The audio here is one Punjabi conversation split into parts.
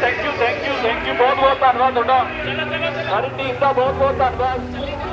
Thank you thank you thank you ਬਹੁਤ ਬਹੁਤ ਧੰਨਵਾਦ ਤੁਹਾਡਾ ਸਾਰੀ ਟੀਮ ਦਾ ਬਹੁਤ ਬਹੁਤ ਧੰਨਵਾਦ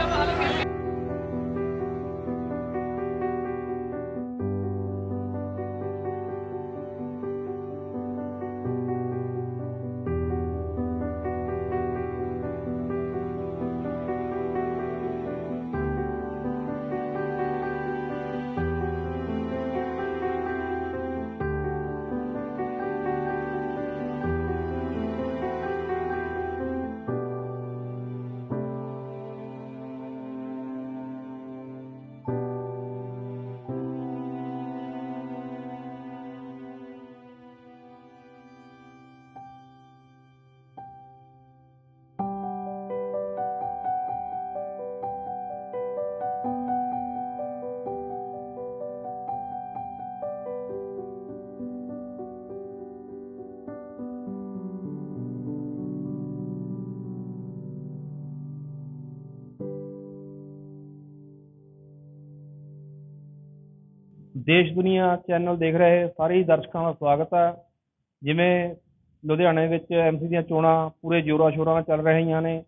ਦੇਸ਼ ਦੁਨੀਆ ਚੈਨਲ ਦੇਖ ਰਹੇ ਸਾਰੇ ਦਰਸ਼ਕਾਂ ਦਾ ਸਵਾਗਤ ਹੈ। ਜਿਵੇਂ ਲੁਧਿਆਣੇ ਵਿੱਚ ਐਮਸੀ ਦੀਆਂ ਚੋਣਾਂ ਪੂਰੇ ਜ਼ੋਰਾਂ ਸ਼ੋਰਾਂ ਨਾਲ ਚੱਲ ਰਹੀਆਂ ਨੇ।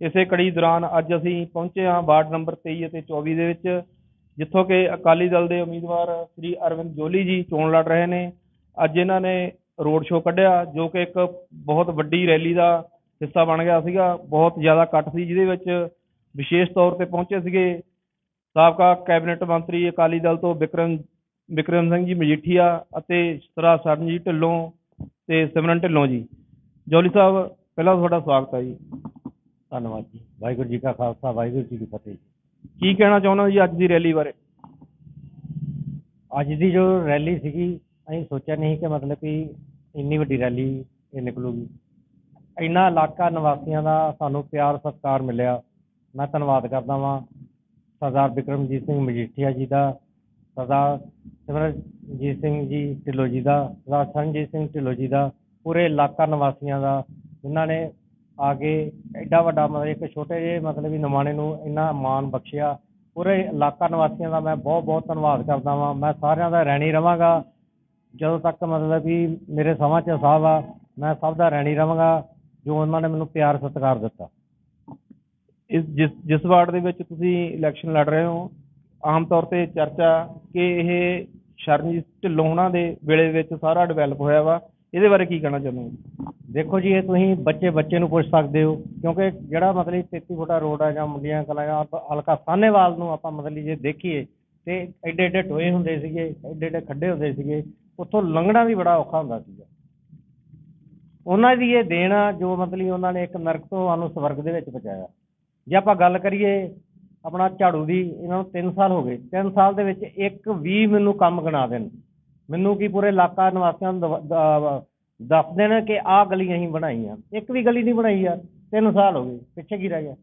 ਇਸੇ ਕੜੀ ਦੌਰਾਨ ਅੱਜ ਅਸੀਂ ਪਹੁੰਚੇ ਹਾਂ ਵਾਰਡ ਨੰਬਰ 23 ਅਤੇ 24 ਦੇ ਵਿੱਚ, ਜਿੱਥੋਂ ਕਿ ਅਕਾਲੀ ਦਲ ਦੇ ਉਮੀਦਵਾਰ ਸ੍ਰੀ ਅਰਵਿੰਦ ਜੋਲੀ ਜੀ ਚੋਣ ਲੜ ਰਹੇ ਨੇ। ਅੱਜ ਇਹਨਾਂ ਨੇ ਰੋਡ ਸ਼ੋਅ ਕੱਢਿਆ, ਜੋ ਕਿ ਇੱਕ ਬਹੁਤ ਵੱਡੀ ਰੈਲੀ ਦਾ ਹਿੱਸਾ ਬਣ ਗਿਆ ਸੀਗਾ। ਬਹੁਤ ਜ਼ਿਆਦਾ ਇਕੱਠ ਸੀ, ਜਿਹਦੇ ਵਿੱਚ ਵਿਸ਼ੇਸ਼ ਤੌਰ ਤੇ ਪਹੁੰਚੇ ਸੀਗੇ ਸਾਬਕਾ ਕੈਬਨਿਟ ਮੰਤਰੀ ਅਕਾਲੀ ਦਲ ਤੋਂ ਵਿਕਰਮ ਵਿਕਰਮ ਸਿੰਘ ਜੀ ਮਜੀਠੀਆ ਅਤੇ ਸਰਾ ਸਰਨਜੀਤ ਢਿੱਲੋਂ ਤੇ ਸਿਮਰਨ ਢਿੱਲੋਂ ਜੀ। ਜੋਲੀ ਸਾਹਿਬ ਪਹਿਲਾਂ ਤੁਹਾਡਾ ਸਵਾਗਤ ਹੈ ਜੀ। ਧੰਨਵਾਦ ਜੀ। ਵਾਹਿਗੁਰੂ ਜੀ ਕਾ ਖਾਲਸਾ ਵਾਹਿਗੁਰੂ ਜੀ ਕੀ ਫਤਿਹ ਕੀ ਕਹਿਣਾ ਚਾਹੁੰਦੇ ਹੋ ਜੀ ਅੱਜ ਦੀ ਰੈਲੀ ਬਾਰੇ? ਅੱਜ ਦੀ ਜੋ ਰੈਲੀ ਸੀਗੀ ਅਸੀਂ ਸੋਚਿਆ ਨਹੀਂ ਕਿ ਮਤਲਬ ਕਿ ਇੰਨੀ ਵੱਡੀ ਰੈਲੀ ਇਹ ਨਿਕਲੂਗੀ। ਇੰਨਾ ਇਲਾਕਾ ਨਿਵਾਸੀਆਂ ਦਾ ਸਾਨੂੰ ਪਿਆਰ ਸਤਿਕਾਰ ਮਿਲਿਆ। ਮੈਂ ਧੰਨਵਾਦ ਕਰਦਾ ਵਾਂ। ਸਰਦਾਰ ਬਿਕਰਮਜੀਤ ਸਿੰਘ ਮਜੀਠੀਆ ਜੀ ਦਾ, ਸਰਦਾਰ ਸਿਮਰਨਜੀਤ ਸਿੰਘ ਜੀ ਢਿੱਲੋਂ ਜੀ ਦਾ, ਸਰਦਾਰ ਸਰਨਜੀਤ ਸਿੰਘ ਢਿੱਲੋਂ ਜੀ ਦਾ, ਪੂਰੇ ਇਲਾਕਾ ਨਿਵਾਸੀਆਂ ਦਾ, ਜਿਨ੍ਹਾਂ ਨੇ ਆ ਕੇ ਐਡਾ ਵੱਡਾ ਮਤਲਬ ਇੱਕ ਛੋਟੇ ਜਿਹੇ ਮਤਲਬ ਵੀ ਨਿਮਾਣੇ ਨੂੰ ਇੰਨਾ ਮਾਣ ਬਖਸ਼ਿਆ, ਪੂਰੇ ਇਲਾਕਾ ਨਿਵਾਸੀਆਂ ਦਾ ਮੈਂ ਬਹੁਤ ਬਹੁਤ ਧੰਨਵਾਦ ਕਰਦਾ ਵਾਂ। ਮੈਂ ਸਾਰਿਆਂ ਦਾ ਰਹਿਣੀ ਰਵਾਂਗਾ। ਜਦੋਂ ਤੱਕ ਮਤਲਬ ਵੀ ਮੇਰੇ ਸਮਾਂ ਚ ਸਾਹਿਬ ਆ, ਮੈਂ ਸਭ ਦਾ ਰਹਿਣੀ ਰਵਾਂਗਾ। ਜੋ ਉਹਨਾਂ ਨੇ ਮੈਨੂੰ ਪਿਆਰ ਸਤਿਕਾਰ ਦਿੱਤਾ। ਇਸ ਜਿਸ ਜਿਸ ਵਾਰਡ ਦੇ ਵਿੱਚ ਤੁਸੀਂ ਇਲੈਕਸ਼ਨ ਲੜ ਰਹੇ ਹੋ, ਆਮ ਤੌਰ ਤੇ ਚਰਚਾ ਕਿ ਇਹ ਸ਼ਰਨਜੀਤ ਢਿੱਲੋਂ ਉਹਨਾਂ ਦੇ ਵੇਲੇ ਵਿੱਚ ਸਾਰਾ ਡਿਵੈਲਪ ਹੋਇਆ ਵਾ, ਇਹਦੇ ਬਾਰੇ ਕੀ ਕਹਿਣਾ ਚਾਹੁੰਦੇ ਹੋ? ਦੇਖੋ ਜੀ, ਇਹ ਤੁਸੀਂ ਬੱਚੇ ਬੱਚੇ ਨੂੰ ਪੁੱਛ ਸਕਦੇ ਹੋ, ਕਿਉਂਕਿ ਜਿਹੜਾ ਮਤਲਬ 33 ਫੁੱਟਾ ਰੋਡ ਆ ਜਾਂ ਮੁੰਡੀਆਂ ਕਲਾਂ ਜਾਂ ਹਲਕਾ ਸਾਹਨੇਵਾਲ ਨੂੰ ਆਪਾਂ ਮਤਲਬ ਜੇ ਦੇਖੀਏ, ਤੇ ਐਡੇ ਐਡੇ ਟੋਏ ਹੁੰਦੇ ਸੀਗੇ ਐਡੇ ਐਡੇ ਖੱਡੇ ਹੁੰਦੇ ਸੀਗੇ, ਉੱਥੋਂ ਲੰਘਣਾ ਵੀ ਬੜਾ ਔਖਾ ਹੁੰਦਾ ਸੀਗਾ। ਉਹਨਾਂ ਦੀ ਇਹ ਦੇਣ ਆ ਜੋ ਮਤਲਬ ਉਹਨਾਂ ਨੇ ਇੱਕ ਨਰਕ ਤੋਂ ਸਾਨੂੰ ਸਵਰਗ ਦੇ ਵਿੱਚ ਪਹੁੰਚਾਇਆ। ਜੇ ਆਪਾਂ ਗੱਲ ਕਰੀਏ ਆਪਣਾ ਝਾੜੂ ਦੀ ਇਹਨਾਂ ਨੂੰ 3 ਸਾਲ ਹੋ ਗਏ। 3 ਸਾਲ ਦੇ ਵਿੱਚ ਇੱਕ ਵੀ ਮੈਨੂੰ ਕੰਮ ਗਿਣਾ ਦੇਣ। ਮੈਨੂੰ ਕੀ ਪੂਰੇ ਇਲਾਕਾ ਨਿਵਾਸੀਆਂ ਨੂੰ ਦੱਸ ਦੇਣ ਕਿ ਆਹ ਗਲੀ ਅਸੀਂ ਬਣਾਈ ਆ ਇੱਕ ਵੀ ਗਲੀ ਨਹੀਂ ਬਣਾਈ ਯਾਰ 3 ਸਾਲ ਹੋ ਗਏ ਪਿੱਛੇ ਕੀ ਰਹਿ ਗਿਆ?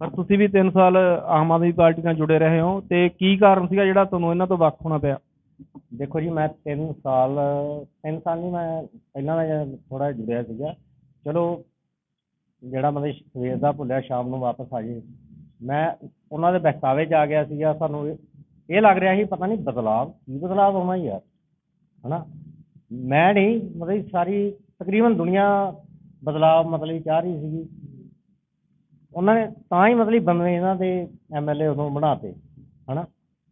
ਪਰ ਤੁਸੀਂ ਵੀ 3 ਸਾਲ ਆਮ ਆਦਮੀ ਪਾਰਟੀ ਨਾਲ ਜੁੜੇ ਰਹੇ ਹੋ ਤੇ ਕੀ ਕਾਰਨ ਸੀਗਾ ਜਿਹੜਾ ਤੁਹਾਨੂੰ ਇਹਨਾਂ ਤੋਂ ਵੱਖ ਹੋਣਾ ਪਿਆ? ਦੇਖੋ ਜੀ ਮੈਂ 3 ਸਾਲ 3 ਸਾਲ ਨਹੀਂ ਮੈਂ ਪਹਿਲਾਂ ਦਾ ਥੋੜਾ ਜੁੜਿਆ ਸੀਗਾ। ਚਲੋ ਜਿਹੜਾ ਮਤਲਬ ਸਵੇਰ ਦਾ ਭੁੱਲਿਆ, ਸ਼ਾਮ ਨੂੰ ਵਾਪਸ ਆ ਜੇ ਮੈਂ ਉਹਨਾਂ ਦੇ ਬਹਿਕਾਵੇ 'ਚ ਆ ਗਿਆ ਸੀਗਾ, ਸਾਨੂੰ ਇਹ- ਲੱਗ ਰਿਹਾ ਸੀ ਪਤਾ ਨਹੀਂ ਬਦਲਾਵ, ਕੀ ਬਦਲਾਵ ਹੋਣਾ ਯਾਰ, ਹਨਾ? ਮੈਂ ਨਹੀਂ ਮਤਲਬ ਸਾਰੀ, ਤਕਰੀਬਨ ਦੁਨੀਆ ਬਦਲਾਵ ਮਤਲਬ ਚਾਹ ਰਹੀ ਸੀਗੀ। ਉਹਨਾਂ ਨੇ ਤਾਂ ਹੀ ਮਤਲਬ ਬੰਦੇ ਇਹਨਾਂ ਦੇ ਐਮਐਲਏ ਉਦੋਂ ਬਣਾਤੇ, ਹਨਾ?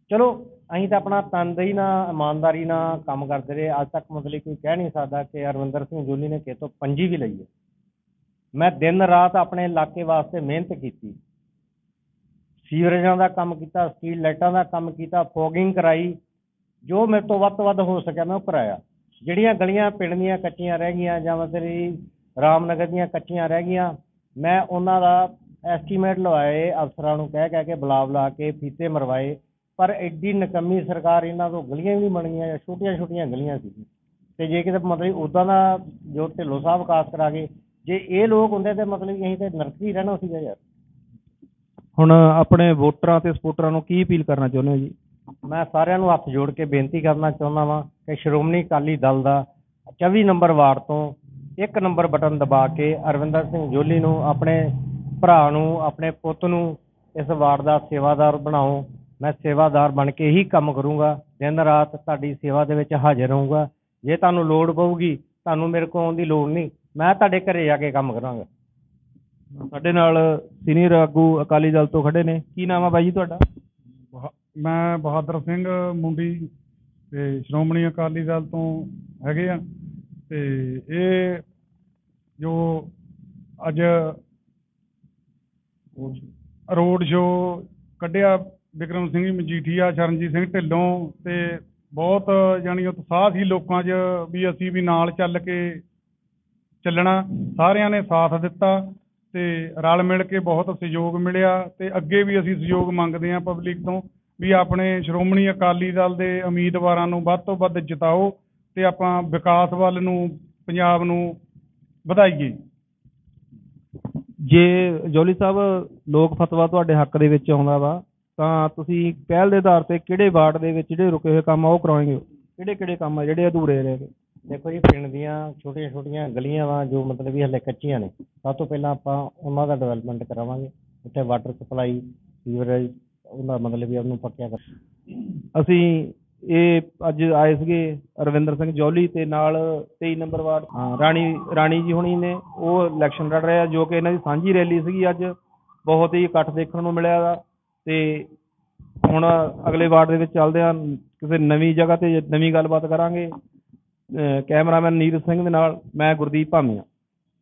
ਚਲੋ, ਅਸੀਂ ਤਾਂ ਆਪਣਾ ਤਨਦੇਹੀ ਨਾਲ, ਇਮਾਨਦਾਰੀ ਨਾਲ ਕੰਮ ਕਰਦੇ ਰਹੇ। ਅੱਜ ਤੱਕ ਮਤਲਬ ਕੋਈ ਕਹਿ ਨਹੀਂ ਸਕਦਾ ਕਿ ਅਰਵਿੰਦਰ ਸਿੰਘ ਜੋਲੀ ਨੇ ਕਿਤੋਂ ਪੰਜੀ ਵੀ ਲਈ ਹੈ। ਮੈਂ ਦਿਨ ਰਾਤ ਆਪਣੇ ਇਲਾਕੇ ਵਾਸਤੇ ਮਿਹਨਤ ਕੀਤੀ। ਸੀਵਰੇਜਾਂ ਦਾ ਕੰਮ ਕੀਤਾ ਸਟਰੀਟ ਲਾਈਟਾਂ ਦਾ ਕੰਮ ਕੀਤਾ, ਫੋਗਿੰਗ ਕਰਾਈ। ਜੋ ਮੇਰੇ ਤੋਂ ਵੱਧ ਤੋਂ ਵੱਧ ਹੋ ਸਕਿਆ ਮੈਂ ਉਹ ਕਰਾਇਆ ਜਿਹੜੀਆਂ ਗਲੀਆਂ, ਪਿੰਡ ਦੀਆਂ ਕੱਚੀਆਂ ਰਹਿ ਗਈਆਂ ਜਾਂ ਮਤਲਬ ਰਾਮਨਗਰ ਦੀਆਂ ਕੱਚੀਆਂ ਰਹਿ ਗਈਆਂ, ਮੈਂ ਉਹਨਾਂ ਦਾ ਐਸਟੀਮੇਟ ਲਵਾਏ, ਅਫਸਰਾਂ ਨੂੰ ਕਹਿ ਕਹਿ ਕੇ ਬੁਲਾ ਬੁਲਾ ਕੇ ਫੀਤੇ ਮਰਵਾਏ। ਪਰ ਐਡੀ ਨਕੰਮੀ ਸਰਕਾਰ ਇਹਨਾਂ ਤੋਂ ਗਲੀਆਂ ਵੀ ਨਹੀਂ ਬਣੀਆਂ ਛੋਟੀਆਂ ਛੋਟੀਆਂ ਗਲੀਆਂ ਸੀ। ਤੇ ਜੇ ਕਿਤੇ ਮਤਲਬ ਉਦਾਂ ਦਾ ਜੋ ਢਿੱਲੋਂ ਸਾਹਿਬ ਕਾਸ ਕਰਾ ਗਏ ਜੇ ਇਹ ਲੋਕ ਹੁੰਦੇ ਤੇ ਮਤਲਬ ਅਸੀਂ ਤੇ ਨਰਕ ਹੀ ਰਹਿਣਾ ਸੀਗਾ ਯਾਰ। ਹੁਣ ਆਪਣੇ ਵੋਟਰਾਂ ਤੇ ਸਪੋਰਟਰਾਂ ਨੂੰ ਕੀ ਅਪੀਲ ਕਰਨਾ ਚਾਹੁੰਦੇ ਹੋ ਜੀ? ਮੈਂ ਸਾਰਿਆਂ ਨੂੰ ਹੱਥ ਜੋੜ ਕੇ ਬੇਨਤੀ ਕਰਨਾ ਚਾਹੁੰਦਾ ਵਾਂ ਕਿ ਸ਼੍ਰੋਮਣੀ ਅਕਾਲੀ ਦਲ ਦਾ 24 ਨੰਬਰ ਵਾਰਡ ਤੋਂ ਇੱਕ ਨੰਬਰ ਬਟਨ ਦਬਾ ਕੇ ਅਰਵਿੰਦਰ ਸਿੰਘ ਜੋਲੀ ਨੂੰ ਆਪਣੇ ਭਰਾ ਨੂੰ ਆਪਣੇ ਪੁੱਤ ਨੂੰ ਇਸ ਵਾਰਡ ਦਾ ਸੇਵਾਦਾਰ ਬਣਾਓ। ਮੈਂ ਸੇਵਾਦਾਰ ਬਣ ਕੇ ਹੀ ਕੰਮ ਕਰੂੰਗਾ। ਦਿਨ ਰਾਤ ਤੁਹਾਡੀ ਸੇਵਾ ਦੇ ਵਿੱਚ ਹਾਜ਼ਰ ਰਹੂੰਗਾ। ਜੇ ਤੁਹਾਨੂੰ ਲੋੜ ਪਊਗੀ ਤੁਹਾਨੂੰ ਮੇਰੇ ਕੋਲ ਆਉਣ ਦੀ ਲੋੜ ਨਹੀਂ। ਮੈਂ ਤੁਹਾਡੇ ਘਰੇ ਜਾ ਕੇ ਕੰਮ ਕਰਾਂਗਾ। ਸਾਡੇ ਨਾਲ ਸੀਨੀਅਰ ਆਗੂ ਅਕਾਲੀ ਦਲ ਤੋਂ ਖੜੇ ਨੇ। ਕੀ ਨਾਮ ਆ ਬਾਈ ਜੀ ਤੁਹਾਡਾ? ਮੈਂ ਬਹਾਦਰ ਸਿੰਘ ਮੁੰਡੀ ਤੇ ਸ਼੍ਰੋਮਣੀ ਅਕਾਲੀ ਦਲ ਤੋਂ ਹੈਗੇ ਆ। ਤੇ ਇਹ ਜੋ ਅੱਜ ਰੋਡ ਸ਼ੋ ਕੱਢਿਆ ਵਿਕਰਮ ਸਿੰਘ ਮਜੀਠੀਆ ਚਰਨਜੀਤ ਸਿੰਘ ਢਿੱਲੋਂ ਤੇ ਬਹੁਤ ਜਾਣੀ ਉਤਸ਼ਾਹ ਸੀ ਲੋਕਾਂ 'ਚ ਵੀ ਅਸੀਂ ਵੀ ਨਾਲ ਚੱਲ ਕੇ ਚੱਲਣਾ, ਸਾਰਿਆਂ ਨੇ ਸਾਥ ਦਿੱਤਾ ਤੇ ਰਲ ਮਿਲ ਕੇ ਬਹੁਤ ਸਹਿਯੋਗ ਮਿਲਿਆ ਤੇ ਅੱਗੇ ਵੀ ਅਸੀਂ ਸਹਿਯੋਗ ਮੰਗਦੇ ਹਾਂ ਪਬਲਿਕ ਤੋਂ ਵੀ ਆਪਣੇ ਸ਼੍ਰੋਮਣੀ ਅਕਾਲੀ ਦਲ ਦੇ ਉਮੀਦਵਾਰਾਂ ਨੂੰ ਵੱਧ ਤੋਂ ਵੱਧ ਜਿਤਾਓ ਤੇ ਆਪਾਂ ਵਿਕਾਸ ਵੱਲ ਨੂੰ, ਪੰਜਾਬ ਨੂੰ ਵਧਾਈਏ। ਜੇ ਜੋਲੀ ਸਾਹਿਬ, ਲੋਕ ਫਤਵਾ ਤੁਹਾਡੇ ਹੱਕ ਦੇ ਵਿੱਚ ਆਉਂਦਾ ਵਾ, ਤਾਂ ਤੁਸੀਂ ਪਹਿਲ ਦੇ ਆਧਾਰ ਤੇ ਕਿਹੜੇ ਵਾਰਡ ਦੇ ਵਿੱਚ ਜਿਹੜੇ ਰੁਕੇ ਹੋਏ ਕੰਮ ਆ ਉਹ ਕਰਾਓਗੇ? ਕਿਹੜੇ ਕਿਹੜੇ ਕੰਮ ਆ ਜਿਹੜੇ ਅਧੂਰੇ ਰਹਿ ਗਏ? ਦੇਖੋ ਜੀ ਪਿੰਡ ਦੀਆਂ ਛੋਟੀਆਂ ਛੋਟੀਆਂ ਗਲੀਆਂ ਵਾ ਜੋ ਮਤਲਬ ਵੀ ਹਲੇ ਕੱਚੀਆਂ ਨੇ ਸਭ ਤੋਂ ਪਹਿਲਾਂ ਆਪਾਂ ਉਹਨਾਂ ਦਾ ਡਿਵੈਲਪਮੈਂਟ ਕਰਾਵਾਂਗੇ। ਉੱਥੇ ਵਾਟਰ ਸਪਲਾਈ ਸੀਵਰੇਜ ਉਹਦਾ ਮਤਲਬ ਵੀ ਉਹਨੂੰ ਪੱਕਿਆ ਕਰ ਅਸੀਂ ਇਹ ਅੱਜ ਆਏ ਸੀਗੇ ਰਵਿੰਦਰ ਸਿੰਘ ਜੌਲੀ ਤੇ ਨਾਲ 23 ਨੰਬਰ ਵਾਰਡ ਰਾਣੀ ਰਾਣੀ ਜੀ ਹੁਣੀ ਨੇ ਉਹ ਇਲੈਕਸ਼ਨ ਲੜ ਰਹੇ ਆ ਜੋ ਕਿ ਇਹਨਾਂ ਦੀ ਸਾਂਝੀ ਰੈਲੀ ਸੀਗੀ ਅੱਜ। ਬਹੁਤ ਹੀ ਇਕੱਠ ਦੇਖਣ ਨੂੰ ਮਿਲਿਆ ਤੇ ਹੁਣ ਅਗਲੇ ਵਾਰਡ ਦੇ ਵਿੱਚ ਚੱਲਦੇ ਆ ਕਿਸੇ ਨਵੀਂ ਜਗ੍ਹਾ ਤੇ ਨਵੀਂ ਗੱਲਬਾਤ ਕਰਾਂਗੇ। ਕੈਮਰਾਮੈਨ ਨੀਰਜ ਸਿੰਘ ਦੇ ਨਾਲ ਮੈਂ ਗੁਰਦੀਪ ਭਾਮੀਆ।